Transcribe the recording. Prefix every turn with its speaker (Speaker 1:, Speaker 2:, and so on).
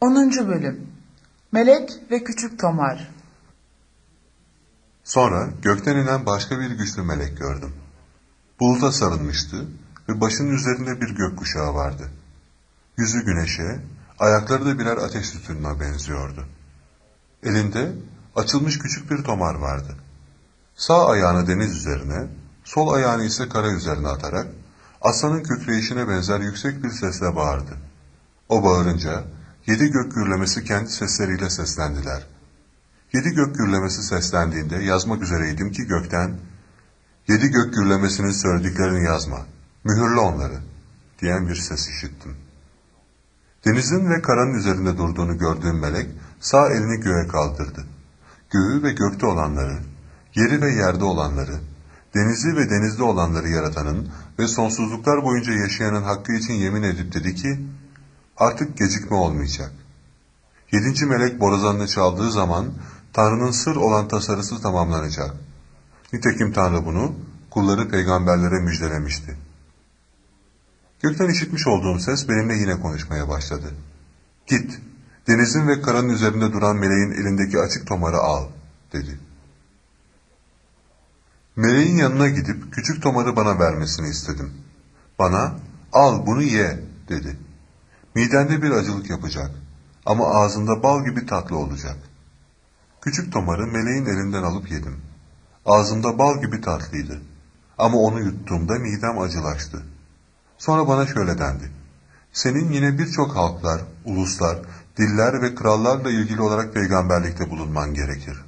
Speaker 1: 10. Bölüm Melek ve Küçük Tomar
Speaker 2: Sonra gökten inen başka bir güçlü melek gördüm. Buluta sarılmıştı ve başının üzerinde bir gökkuşağı vardı. Yüzü güneşe, ayakları da birer ateş sütununa benziyordu. Elinde açılmış küçük bir tomar vardı. Sağ ayağını deniz üzerine, sol ayağını ise kara üzerine atarak aslanın kükreyişine benzer yüksek bir sesle bağırdı. O bağırınca yedi gök gürlemesi kendi sesleriyle seslendiler. Yedi gök gürlemesi seslendiğinde yazmak üzereydim ki gökten, yedi gök gürlemesinin söylediklerini yazma, mühürle onları, diyen bir ses işittim. Denizin ve karanın üzerinde durduğunu gördüğüm melek sağ elini göğe kaldırdı. Göğü ve gökte olanları, yeri ve yerde olanları, denizi ve denizde olanları yaratanın ve sonsuzluklar boyunca yaşayanın hakkı için yemin edip dedi ki, artık gecikme olmayacak. Yedinci melek borazanını çaldığı zaman Tanrı'nın sır olan tasarısı tamamlanacak. Nitekim Tanrı bunu kulları peygamberlere müjdelemişti. Gökten işitmiş olduğum ses benimle yine konuşmaya başladı. Git, denizin ve karanın üzerinde duran meleğin elindeki açık tomarı al, dedi. Meleğin yanına gidip küçük tomarı bana vermesini istedim. Bana, al bunu ye, dedi. Midende bir acılık yapacak ama ağzında bal gibi tatlı olacak. Küçük tomarı meleğin elinden alıp yedim. Ağzımda bal gibi tatlıydı. Ama onu yuttuğumda midem acılaştı. Sonra bana şöyle dendi. Senin yine birçok halklar, uluslar, diller ve krallarla ilgili olarak peygamberlikte bulunman gerekir.